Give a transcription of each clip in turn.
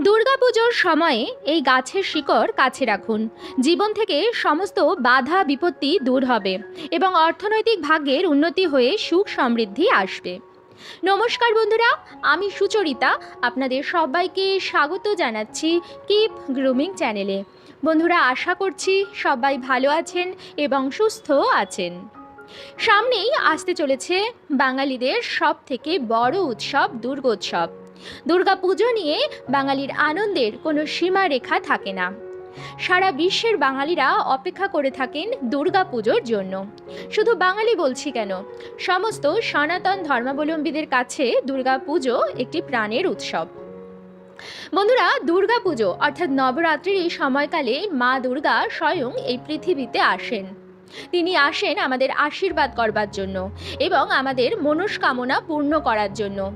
দুর্গাপুজোর সময়ে এই গাছের শিকড় কাছে রাখুন। জীবন থেকে সমস্ত বাধা বিপত্তি দূর হবে এবং অর্থনৈতিক ভাগ্যের উন্নতি হয়ে সুখ সমৃদ্ধি আসবে। নমস্কার বন্ধুরা, আমি সুচরিতা। আপনাদের সবাইকে স্বাগত জানাচ্ছি কিপ গ্রুমিং চ্যানেলে বন্ধুরা, আশা করছি সবাই ভালো আছেন এবং সুস্থ আছেন। সামনেই আসতে চলেছে বাঙালিদের সব থেকে বড় উৎসব, দুর্গোৎসব। দুর্গাপুজো নিয়ে বাঙালির আনন্দের কোনো সীমারেখা থাকে না। সারা বিশ্বের বাঙালিরা অপেক্ষা করে থাকেন দুর্গাপুজোর জন্য। শুধু বাঙালি বলছি কেন? সমস্ত সনাতন ধর্মাবলম্বীদের কাছে দুর্গাপুজো একটি প্রাণের উৎসব। বন্ধুরা, দুর্গাপুজো অর্থাৎ নবরাত্রির এই সময়কালে মা দুর্গা স্বয়ং এই পৃথিবীতে আসেন। তিনি আসেন আমাদের আশীর্বাদ করবার জন্য এবং আমাদের মনস্কামনা পূর্ণ করার জন্য।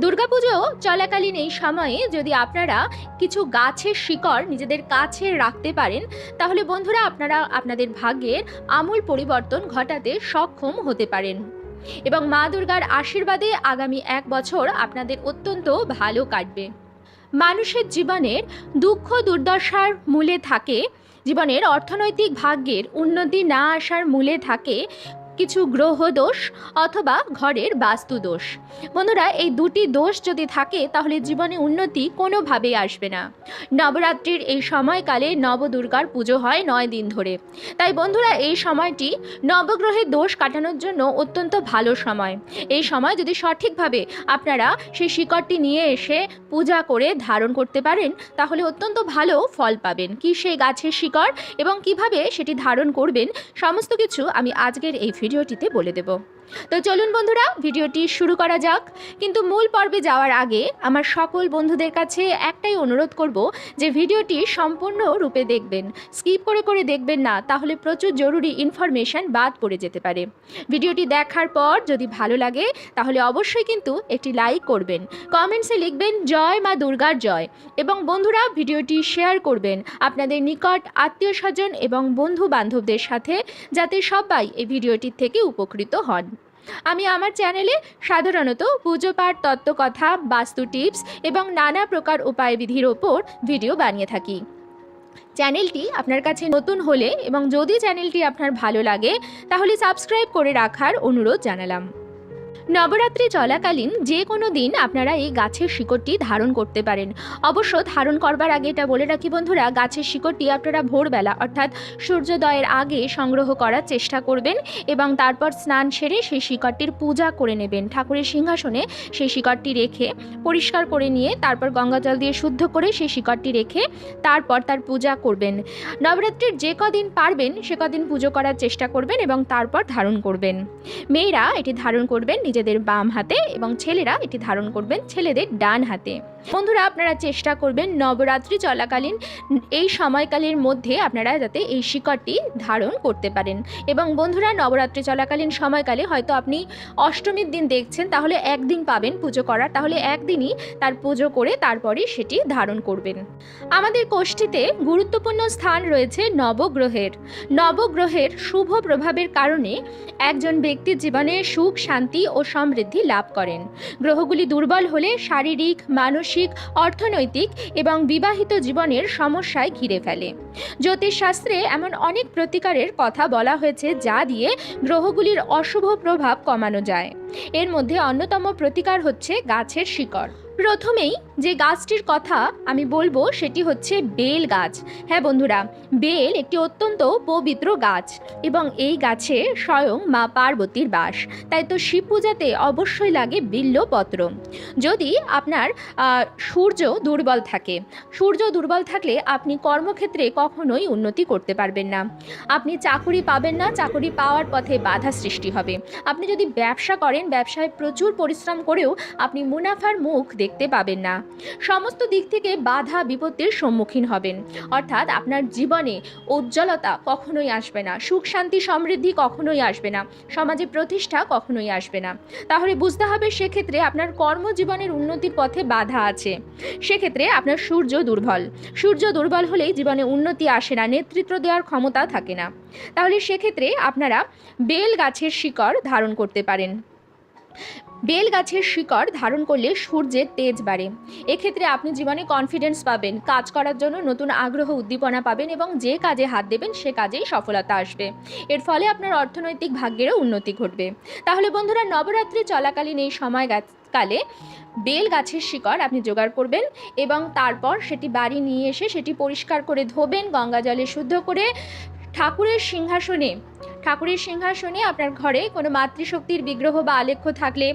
দুর্গাপুজো চলাকালীন এই সময়ে যদি আপনারা কিছু গাছের শিকড় নিজেদের কাছে রাখতে পারেন, তাহলে বন্ধুরা আপনারা আপনাদের ভাগ্যের আমূল পরিবর্তন ঘটাতে সক্ষম হতে পারেন। এবং মা দুর্গার আশীর্বাদে আগামী এক বছর আপনাদের অত্যন্ত ভালো কাটবে। মানুষের জীবনের দুঃখ দুর্দশার মূলে থাকে জীবনের অর্থনৈতিক ভাগ্যের উন্নতি না আসার মূলে থাকে কিছু গ্রহ দোষ অথবা ঘরের বাস্তু দোষ। বন্ধুরা, এই দুটি দোষ যদি থাকে, তাহলে জীবনে উন্নতি কোনোভাবেই আসবে না। নবরাত্রির এই সময়কালে নবদুর্গার পুজো হয় নয় দিন ধরে। তাই বন্ধুরা, এই সময়টি নবগ্রহের দোষ কাটানোর জন্য অত্যন্ত ভালো সময়। এই সময় যদি সঠিকভাবে আপনারা সেই শিকড়টি নিয়ে এসে পূজা করে ধারণ করতে পারেন, তাহলে অত্যন্ত ভালো ফল পাবেন। কি সেই গাছের শিকড় এবং কীভাবে সেটি ধারণ করবেন, সমস্ত কিছু আমি আজকের এই ভিডিওটিতে বলে দেব। তো চলুন বন্ধুরা, ভিডিওটি শুরু করা যাক। কিন্তু মূল পর্বে যাওয়ার আগে আমার সকল বন্ধুদের কাছে একটাই অনুরোধ করব যে ভিডিওটি সম্পূর্ণ রূপে দেখবেন। স্কিপ করে করে দেখবেন না, তাহলে প্রচুর জরুরি ইনফরমেশন বাদ পড়ে যেতে পারে। ভিডিওটি দেখার পর যদি ভালো লাগে, তাহলে অবশ্যই কিন্তু একটি লাইক করবেন। কমেন্টসে লিখবেন, জয় মা দুর্গার জয়। এবং বন্ধুরা, ভিডিওটি শেয়ার করবেন আপনাদের নিকট আত্মীয় স্বজন এবং বন্ধু বান্ধবদের সাথে, যাতে সবাই এই ভিডিওটির থেকে উপকৃত হন। আমি আমার চ্যানেলে সাধারণত পুজো পাঠ, তত্ত্বকথা, বাস্তু টিপস এবং নানা প্রকার উপায়বিধির ওপর ভিডিও বানিয়ে থাকি। চ্যানেলটি আপনার কাছে নতুন হলে এবং যদি চ্যানেলটি আপনার ভালো লাগে, তাহলে সাবস্ক্রাইব করে রাখার অনুরোধ জানালাম। নবরাত্রি চলাকালীন যে কোনো দিন আপনারা এই গাছের শিকড়টি ধারণ করতে পারেন। অবশ্য ধারণ করবার আগে এটা বলে রাখি বন্ধুরা, গাছের শিকড়টি আপনারা ভোরবেলা অর্থাৎ সূর্যোদয়ের আগে সংগ্রহ করার চেষ্টা করবেন এবং তারপর স্নান সেরে সেই শিকড়টির পূজা করে নেবেন। ঠাকুরের সিংহাসনে সেই শিকড়টি রেখে পরিষ্কার করে নিয়ে তারপর গঙ্গা জল দিয়ে শুদ্ধ করে সেই শিকড়টি রেখে তারপর তার পূজা করবেন। নবরাত্রির যে কদিন পারবেন সে কদিন পুজো করার চেষ্টা করবেন এবং তারপর ধারণ করবেন। মেয়েরা এটি ধারণ করবেন নিজেদের বাম হাতে এবং ছেলেরা এটি ধারণ করবেন ছেলেদের ডান হাতে। বন্ধুরা, আপনারা চেষ্টা করবেন নবরাত্রি চলাকালীন এই সময়কালের মধ্যে আপনারা যাতে এই শিকড়টি ধারণ করতে পারেন। এবং বন্ধুরা, নবরাত্রি চলাকালীন সময়কালে হয়তো আপনি অষ্টমীর দিন দেখছেন, তাহলে একদিন পাবেন পুজো করার। তাহলে একদিনই তার পুজো করে তারপরে সেটি ধারণ করবেন। আমাদের কোষ্ঠীতে গুরুত্বপূর্ণ স্থান রয়েছে নবগ্রহের। নবগ্রহের শুভ প্রভাবের কারণে একজন ব্যক্তির জীবনে সুখ, শান্তি ও সমৃদ্ধি লাভ করেন। গ্রহগুলি দুর্বল হলে শারীরিক, মানসিক, অর্থনৈতিক এবং বিবাহিত জীবনের সমস্যায় ঘিরে ফেলে। জ্যোতিষশাস্ত্রে এমন অনেক প্রতিকারের কথা বলা হয়েছে যা দিয়ে গ্রহগুলির অশুভ প্রভাব কমানো যায়। এর মধ্যে অন্যতম প্রতিকার হচ্ছে গাছের শিকড়। প্রথমেই যে গাছটির কথা আমি বলব সেটি হচ্ছে বেল গাছ। হ্যাঁ বন্ধুরা, বেল একটি অত্যন্ত পবিত্র গাছ এবং এই গাছে স্বয়ং মা পার্বতীর বাস। তাই তো শিব পূজাতে অবশ্যই লাগে বিল্লপত্র। যদি আপনার সূর্য দুর্বল থাকে, সূর্য দুর্বল থাকলে আপনি কর্মক্ষেত্রে কখনোই উন্নতি করতে পারবেন না। আপনি চাকুরি পাবেন না, চাকুরি পাওয়ার পথে বাধা সৃষ্টি হবে। আপনি যদি ব্যবসা করেন, ব্যবসায় প্রচুর পরিশ্রম করেও আপনি মুনাফার মুখ দেখতে পাবেন না। সমস্ত দিক থেকে বাধা বিপত্তির সম্মুখীন হবেন। অর্থাৎ আপনার জীবনে উজ্জ্বলতা কখনোই আসবে না, সুখ, শান্তি, সমৃদ্ধি কখনোই আসবে না, সমাজে প্রতিষ্ঠা কখনোই আসবে না। তাহলে বুঝতে হবে সেক্ষেত্রে আপনার কর্মজীবনের উন্নতির পথে বাধা আছে। সেক্ষেত্রে আপনার সূর্য দুর্বল। সূর্য দুর্বল হলেই জীবনে উন্নতি আসে না, নেতৃত্ব দেওয়ার ক্ষমতা থাকে না। তাহলে সেক্ষেত্রে আপনারা বেল গাছের শিকড় ধারণ করতে পারেন। বেল গাছের শিকড় ধারণ করলে সূর্যের তেজ বাড়ে। এক্ষেত্রে আপনি জীবনে কনফিডেন্স পাবেন, কাজ করার জন্য নতুন আগ্রহ, উদ্দীপনা পাবেন এবং যে কাজে হাত দেবেন, সে কাজেই সফলতা আসবে। এর ফলে আপনার অর্থনৈতিক ভাগ্যেরও উন্নতি ঘটবে। তাহলে বন্ধুরা, নবরাত্রি চলাকালীন এই সময় কালে বেল গাছের শিকড় আপনি জোগাড় করবেন এবং তারপর সেটি বাড়ি নিয়ে এসে সেটি পরিষ্কার করে ধোবেন, গঙ্গা জলে শুদ্ধ করে ঠাকুরের সিংহাসনে ঠাকুরের সিংহাসনে আপনার ঘরে কোনো মাতৃশক্তির বিগ্রহ বা আলেখ্য থাকলে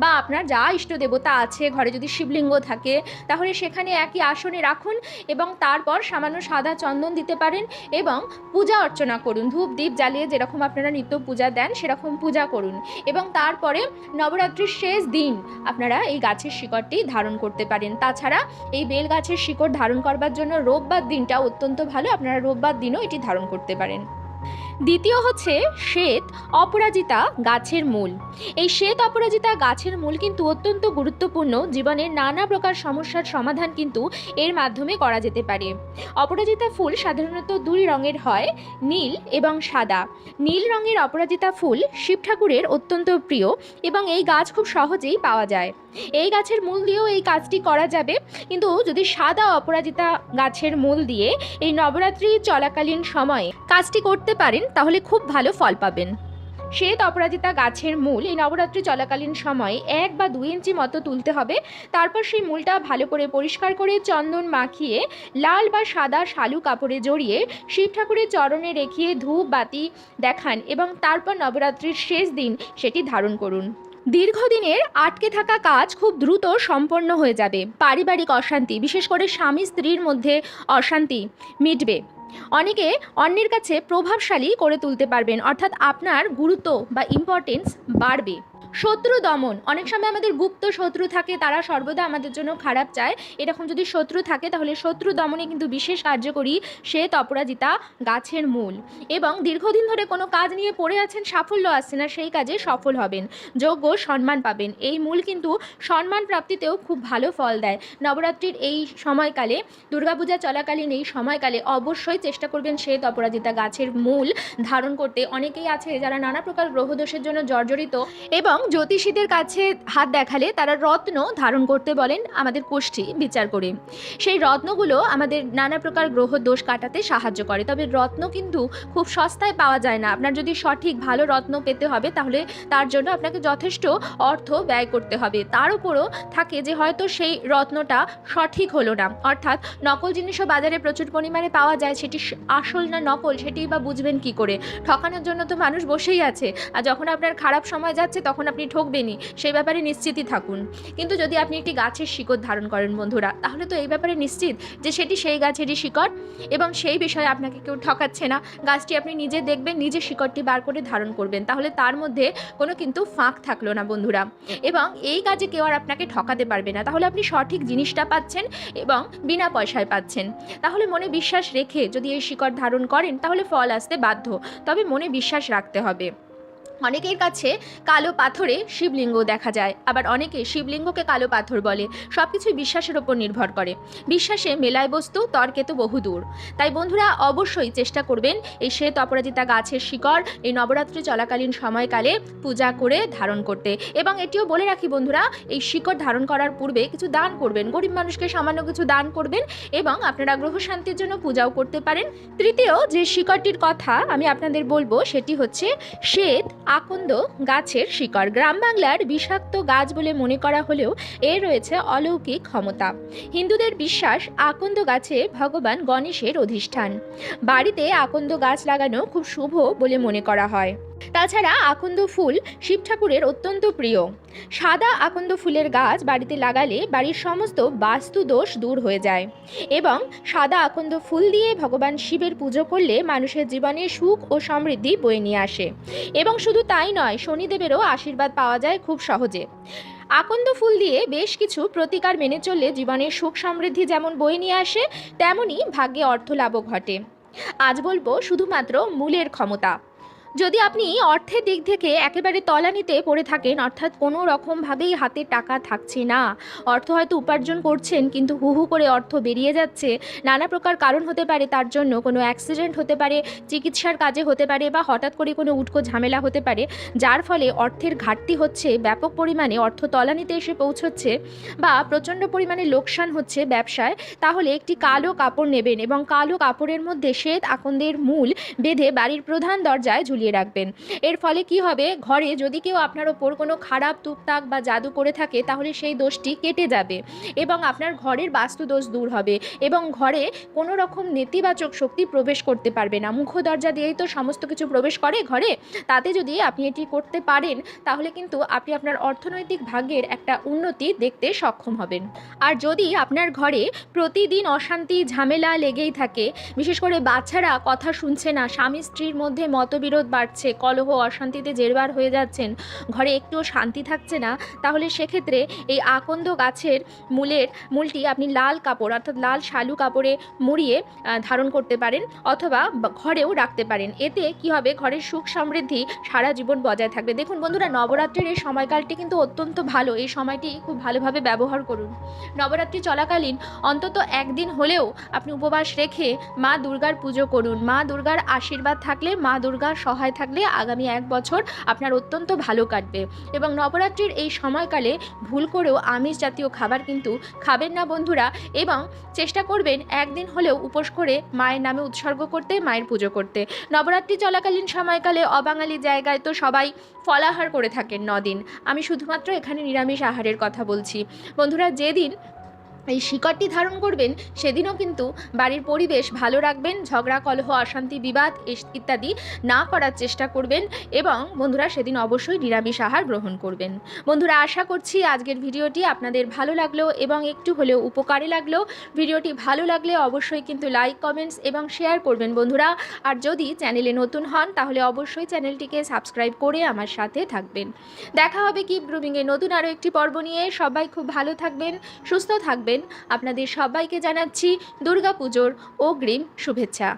বা আপনার যা ইষ্ট দেবতা আছে, ঘরে যদি শিবলিঙ্গ থাকে, তাহলে সেখানে একই আসনে রাখুন এবং তারপর সামান্য সাদা চন্দন দিতে পারেন এবং পূজা অর্চনা করুন। ধূপ দ্বীপ জ্বালিয়ে যেরকম আপনারা নিত্য পূজা দেন, সেরকম পূজা করুন এবং তারপরে নবরাত্রির শেষ দিন আপনারা এই গাছের শিকড়টি ধারণ করতে পারেন। তাছাড়া এই বেল গাছের শিকড় ধারণ করবার জন্য রোববার দিনটা অত্যন্ত ভালো। আপনারা রোববার দিনও এটি ধারণ করতে পারেন। দ্বিতীয় হচ্ছে শ্বেত অপরাজিতা গাছের মূল। এই শ্বেত অপরাজিতা গাছের মূল কিন্তু অত্যন্ত গুরুত্বপূর্ণ। জীবনের নানা প্রকার সমস্যার সমাধান কিন্তু এর মাধ্যমে করা যেতে পারে। অপরাজিতা ফুল সাধারণত দুই রঙের হয়, নীল এবং সাদা। নীল রঙের অপরাজিতা ফুল শিব ঠাকুরের অত্যন্ত প্রিয় এবং এই গাছ খুব সহজেই পাওয়া যায়। এই গাছের মূল দিয়েও এই কাজটি করা যাবে। কিন্তু যদি সাদা অপরাজিতা গাছের মূল দিয়ে এই নবরাত্রি চলাকালীন সময়ে কাজটি করতে পারেন তাহলে খুব ভালো ফল পাবেন। শ্বেত অপরাজিতা গাছের মূল এই নবরাত্রি চলাকালীন সময়ে এক বা দুই ইঞ্চি মতো তুলতে হবে। তারপর সেই মূলটা ভালো করে পরিষ্কার করে চন্দন মাখিয়ে, লাল বা সাদা শালু কাপড়ে জড়িয়ে, শিব ঠাকুরের চরণে রেখিয়ে ধূপ, বাতি দেখান এবং তারপর নবরাত্রির শেষ দিন সেটি ধারণ করুন। দীর্ঘদিনের আটকে থাকা কাজ খুব দ্রুত সম্পন্ন হয়ে যাবে। পারিবারিক অশান্তি, বিশেষ করে স্বামী স্ত্রীর মধ্যে অশান্তি মিটবে। অনেকে অন্যের কাছে প্রভাবশালী করে তুলতে পারবেন অর্থাৎ আপনার গুরুত্ব বা ইম্পর্টেন্স বাড়বে। শত্রু দমন। অনেক সময় আমাদের গুপ্ত শত্রু থাকে, তারা সর্বদা আমাদের জন্য খারাপ চায়। এরকম যদি শত্রু থাকে, তাহলে শত্রু দমনে কিন্তু বিশেষ কার্যকরী শ্বেত অপরাজিতা গাছের মূল। এবং দীর্ঘদিন ধরে কোনো কাজ নিয়ে পড়ে আছেন, সাফল্য আসছে না, সেই কাজে সফল হবেন, যোগ্য সম্মান পাবেন। এই মূল কিন্তু সম্মান প্রাপ্তিতেও খুব ভালো ফল দেয়। নবরাত্রির এই সময়কালে, দুর্গাপূজা চলাকালীন এই সময়কালে অবশ্যই চেষ্টা করবেন শ্বেত অপরাজিতা গাছের মূল ধারণ করতে। অনেকেই আছে যারা নানা প্রকার গ্রহদোষের জন্য জর্জরিত এবং জ্যোতিষীদের কাছে হাত দেখালে তারা রত্ন ধারণ করতে বলেন আমাদের কোষ্ঠী বিচার করে। সেই রত্নগুলো আমাদের নানা প্রকার গ্রহ দোষ কাটাতে সাহায্য করে। তবে রত্ন কিন্তু খুব সস্তায় পাওয়া যায় না। আপনার যদি সঠিক ভালো রত্ন পেতে হবে, তাহলে তার জন্য আপনাকে যথেষ্ট অর্থ ব্যয় করতে হবে। তার উপরও থাকে যে হয়তো সেই রত্নটা সঠিক হলো না। অর্থাৎ নকল জিনিসও বাজারে প্রচুর পরিমাণে পাওয়া যায়, সেটি আসল না নকল, সেটি বা বুঝবেন কি করে? ঠকানোর জন্য তো মানুষ বসেই আছে। আর যখন আপনার খারাপ সময় যাচ্ছে, তখন আপনি ঠকবেনই, সেই ব্যাপারে নিশ্চিতই থাকুন। কিন্তু যদি আপনি একটি গাছের শিকড় ধারণ করেন বন্ধুরা, তাহলে তো এই ব্যাপারে নিশ্চিত যে সেটি সেই গাছেরই শিকড় এবং সেই বিষয়ে আপনাকে কেউ ঠকাচ্ছে না। গাছটি আপনি নিজে দেখবেন, নিজে শিকড়টি বার করে ধারণ করবেন। তাহলে তার মধ্যে কোনো কিন্তু ফাঁক থাকল না বন্ধুরা। এবং এই কাজে কেউ আর আপনাকে ঠকাতে পারবে না। তাহলে আপনি সঠিক জিনিসটা পাচ্ছেন এবং বিনা পয়সায় পাচ্ছেন। তাহলে মনে বিশ্বাস রেখে যদি এই শিকড় ধারণ করেন, তাহলে ফল আসতে বাধ্য। তবে মনে বিশ্বাস রাখতে হবে। অনেকের কাছে কালো পাথরে শিবলিঙ্গ দেখা যায়। আবার অনেকে শিবলিঙ্গকে কালো পাথর বলে। সব কিছুই বিশ্বাসের ওপর নির্ভর করে। বিশ্বাসে মেলায় বস্তু, তর্কে তো বহুদূর তাই বন্ধুরা, অবশ্যই চেষ্টা করবেন এই শ্বেত অপরাজিতা গাছের শিকড় এই নবরাত্রি চলাকালীন সময়কালে পূজা করে ধারণ করতে। এবং এটিও বলে রাখি বন্ধুরা, এই শিকড় ধারণ করার পূর্বে কিছু দান করবেন। গরিব মানুষকে সামান্য কিছু দান করবেন এবং আপনারা গ্রহ শান্তির জন্য পূজাও করতে পারেন। তৃতীয় যে শিকড়টির কথা আমি আপনাদের বলব, সেটি হচ্ছে শ্বেত আকন্দ গাছের শিকড়। গ্রাম বাংলার বিষাক্ত গাছ বলে মনে করা হলেও এর রয়েছে অলৌকিক ক্ষমতা। হিন্দুদের বিশ্বাস, আকন্দ গাছে ভগবান গণেশের অধিষ্ঠান। বাড়িতে আকন্দ গাছ লাগানো খুব শুভ বলে মনে করা হয়। তাছাড়া আকন্দ ফুল শিব ঠাকুরের অত্যন্ত প্রিয়। সাদা আকন্দ ফুলের গাছ বাড়িতে লাগালে বাড়ির সমস্ত বাস্তু দোষ দূর হয়ে যায় এবং সাদা আকন্দ ফুল দিয়ে ভগবান শিবের পুজো করলে মানুষের জীবনে সুখ ও সমৃদ্ধি বয়ে নিয়ে আসে এবং শুধু তাই নয়, শনিদেবেরও আশীর্বাদ পাওয়া যায় খুব সহজে। আকন্দ ফুল দিয়ে বেশ কিছু প্রতিকার মেনে চললে জীবনে সুখ সমৃদ্ধি যেমন বয়ে নিয়ে আসে তেমনই ভাগ্যে অর্থ লাভও ঘটে। আজ বলব শুধুমাত্র মূলের ক্ষমতা। যদি আপনি অর্থের দিক থেকে একেবারে তলানিতে পড়ে থাকেন, অর্থাৎ কোনো রকমভাবেই হাতে টাকা থাকছে না, অর্থ হয়তো উপার্জন করছেন, কিন্তু হু হু করে অর্থ বেরিয়ে যাচ্ছে, নানা প্রকার কারণ হতে পারে তার জন্য, কোনো অ্যাক্সিডেন্ট হতে পারে, চিকিৎসার কাজে হতে পারে, বা হঠাৎ করে কোনো উটকো ঝামেলা হতে পারে, যার ফলে অর্থের ঘাটতি হচ্ছে, ব্যাপক পরিমাণে অর্থ তলানিতে এসে পৌঁছচ্ছে, বা প্রচণ্ড পরিমাণে লোকসান হচ্ছে ব্যবসায়, তাহলে একটি কালো কাপড় নেবেন এবং কালো কাপড়ের মধ্যে শ্বেত আকন্দের মূল বেঁধে বাড়ির প্রধান দরজায় ঝুলিয়ে রাখবেন। এর ফলে কি হবে? ঘরে যদি কেউ আপনার ওপর কোনো খারাপ টুকটাক বা জাদু করে থাকে, তাহলে সেই দোষটি কেটে যাবে এবং আপনার ঘরের বাস্তু দোষ দূর হবে এবং ঘরে কোনো রকম নেতিবাচক শক্তি প্রবেশ করতে পারবে না। মুখ্য দরজা দিয়েই তো সমস্ত কিছু প্রবেশ করে ঘরে। তাতে যদি আপনি এটি করতে পারেন, তাহলে কিন্তু আপনি আপনার অর্থনৈতিক ভাগ্যের একটা উন্নতি দেখতে সক্ষম হবেন। আর যদি আপনার ঘরে প্রতিদিন অশান্তি, ঝামেলা লেগেই থাকে, বিশেষ করে বাচ্চারা কথা শুনছে না স্বামী স্ত্রীর মধ্যে মতবিরোধ বাড়ছে, কলহ অশান্তিতে জেরবার হয়ে যাচ্ছেন। ঘরে একটুও শান্তি থাকছে না। তাহলে সেক্ষেত্রে এই আকন্দ গাছের মূলের মূলটি আপনি লাল কাপড়, অর্থাৎ লাল শালু কাপড়ে মুড়িয়ে ধারণ করতে পারেন অথবা ঘরেও রাখতে পারেন। এতে কি হবে? ঘরের সুখ সমৃদ্ধি সারা জীবন বজায় থাকবে। দেখুন বন্ধুরা, নবরাত্রির এই সময়কালটি কিন্তু অত্যন্ত ভালো। এই সময়টি খুব ভালোভাবে ব্যবহার করুন। নবরাত্রি চলাকালীন অন্তত একদিন হলেও আপনি উপবাস রেখে মা দুর্গার পুজো করুন। মা দুর্গার আশীর্বাদ থাকলে মা দুর্গার সহায় থাকলে আগামী এক বছর আপনার অত্যন্ত ভালো কাটবে। এবং নবরাত্রির এই সময়কালে ভুল করেও আমিষ জাতীয় খাবার কিন্তু খাবেন না বন্ধুরা এবং চেষ্টা করবেন একদিন হলেও উপোস করে মায়ের নামে উৎসর্গ করতে, মায়ের পুজো করতে। নবরাত্রি চলাকালীন সময়কালে অবাঙালি জায়গায় তো সবাই ফলাহার করে থাকেন নদিন। আমি শুধুমাত্র এখানে নিরামিষ আহারের কথা বলছি। বন্ধুরা, যেদিন এই শিকড়টি ধারণ করবেন সেদিনও কিন্তু বাড়ির পরিবেশ ভালো রাখবেন, ঝগড়া, কলহ, অশান্তি, বিবাদ ইত্যাদি না করার চেষ্টা করবেন এবং বন্ধুরা সেদিন অবশ্যই নিরামিষ আহার গ্রহণ করবেন। বন্ধুরা, আশা করছি আজকের ভিডিওটি আপনাদের ভালো লাগল এবং একটু হলেও উপকারে লাগল। ভিডিওটি ভালো লাগলে অবশ্যই কিন্তু লাইক, কমেন্টস এবং শেয়ার করবেন বন্ধুরা। আর যদি চ্যানেলে নতুন হন, তাহলে অবশ্যই চ্যানেলটিকে সাবস্ক্রাইব করে আমার সাথে থাকবেন। দেখা হবে কি গ্রুমিংয়ে নতুন আরও একটি পর্ব নিয়ে। সবাই খুব ভালো থাকবেন, সুস্থ থাকবেন আপনাদের সবাইকে জানাচ্ছি দুর্গাপুজোর অগ্রিম শুভেচ্ছা।